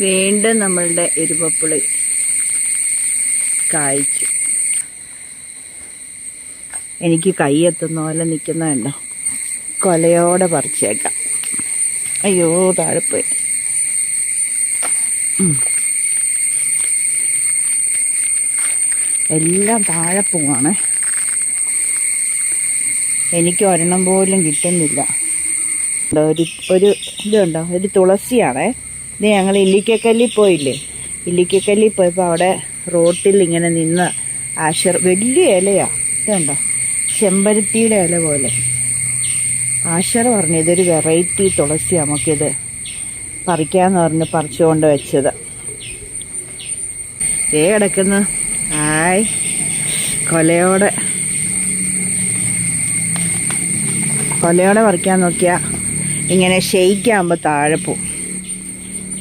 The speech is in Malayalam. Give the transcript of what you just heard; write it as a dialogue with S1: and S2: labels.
S1: വീണ്ടും നമ്മളുടെ എരുവപ്പുളി കായ്ച്ചു. എനിക്ക് കൈ എത്തുന്ന പോലെ നിൽക്കുന്നുണ്ടോ കൊലയോടെ പറിച്ചേക്കാം. അയ്യോ താഴെ പോയി എല്ലാം താഴെ എനിക്ക് ഒരെണ്ണം പോലും കിട്ടുന്നില്ല. ഒരു ഇതുണ്ടോ? ഒരു തുളസിയാണേ. ഇത് ഞങ്ങൾ ഇല്ലിക്കക്കല്ലിൽ പോയില്ലേ? ഇല്ലിക്കക്കല്ലിൽ പോയപ്പോൾ അവിടെ റോട്ടിൽ ഇങ്ങനെ നിന്ന് ആശർ വലിയ ഇലയാ ഇതുണ്ടോ? ചെമ്പരത്തിയുടെ ഇല പോലെ. ആശർ പറഞ്ഞു ഇതൊരു വെറൈറ്റി തുളസി നമുക്കിത് പറിക്കാന്ന് പറഞ്ഞ് പറിച്ചുകൊണ്ട് വെച്ചത്. ഏ കിടക്കുന്നു. ആയ് കൊലയോടെ. കൊലയോടെ പറിക്കാൻ നോക്കിയാൽ ഇങ്ങനെ ഷെയ്ക്കാകുമ്പോൾ താഴെ പോവും.